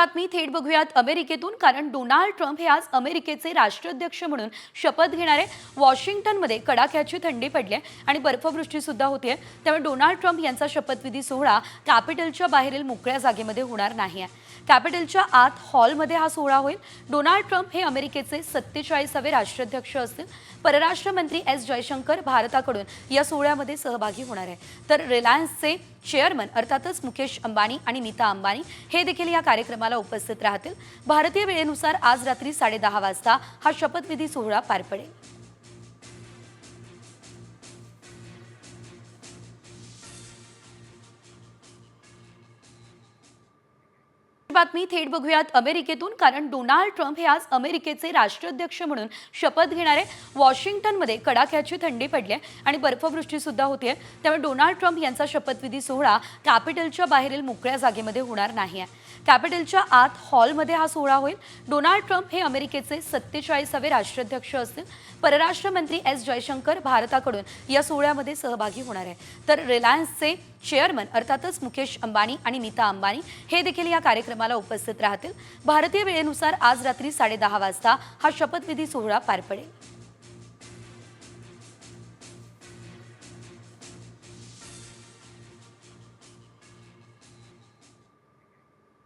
बातमी थेट बघूयात अमेरिकेतून कारण डोनाल्ड ट्रम्प हे आज अमेरिकेचे राष्ट्राध्यक्ष म्हणून शपथ घेणारे. वॉशिंग्टनमध्ये कडाक्याची थंडी पडली आहे आणि बर्फवृष्टी सुद्धा आहे. त्यामुळे डोनाल्ड ट्रम्प यांचा शपथविधी सोहळा कॅपिटलच्या बाहेरील मोकळ्या जागेमध्ये होणार नाही आहे. कॅपिटलच्या आत हॉलमध्ये हा सोहळा होईल. डोनाल्ड ट्रम्प हे अमेरिकेचे सत्तेचाळीसावे राष्ट्राध्यक्ष असतील. परराष्ट्र मंत्री एस जयशंकर भारताकडून या सोहळ्यामध्ये सहभागी होणार आहे तर रिलायन्सचे चेअरमन अर्थातच मुकेश अंबानी आणि नीता अंबानी हे देखील या कार्यक्रमाला उपस्थित राहतील. भारतीय वेळेनुसार आज रात्री साडेदहा वाजता हा शपथविधी सोहळा पार पडेल. बातमी थेट बघूयात अमेरिकेतून कारण डोनाल्ड ट्रम्प हे आज अमेरिकेचे राष्ट्राध्यक्ष म्हणून शपथ घेणारे वॉशिंग्टनमध्ये कडाक्याची थंडी पडली आहे आणि बर्फवृष्टी सुद्धा होतीये त्यामुळे डोनाल्ड ट्रम्प यांचा शपथविधी सोहळा कॅपिटलच्या बाहेरील मोकळ्या जागेमध्ये होणार नाही आहे. कॅपिटलच्या आत हॉलमध्ये हा सोहळा होईल. डोनाल्ड ट्रम्प हे अमेरिकेचे सत्तेचाळीसावे राष्ट्राध्यक्ष असतील. परराष्ट्र मंत्री एस जयशंकर भारताकडून या सोहळ्यामध्ये सहभागी होणार आहे. तर रिलायन्सचे चेअरमन अर्थातच मुकेश अंबानी आणि नीता अंबानी हे देखील या कार्यक्रमाला उपस्थित राहतील. भारतीय वेळेनुसार आज रात्री साडेदहा वाजता हा शपथविधी सोहळा पार पडेल.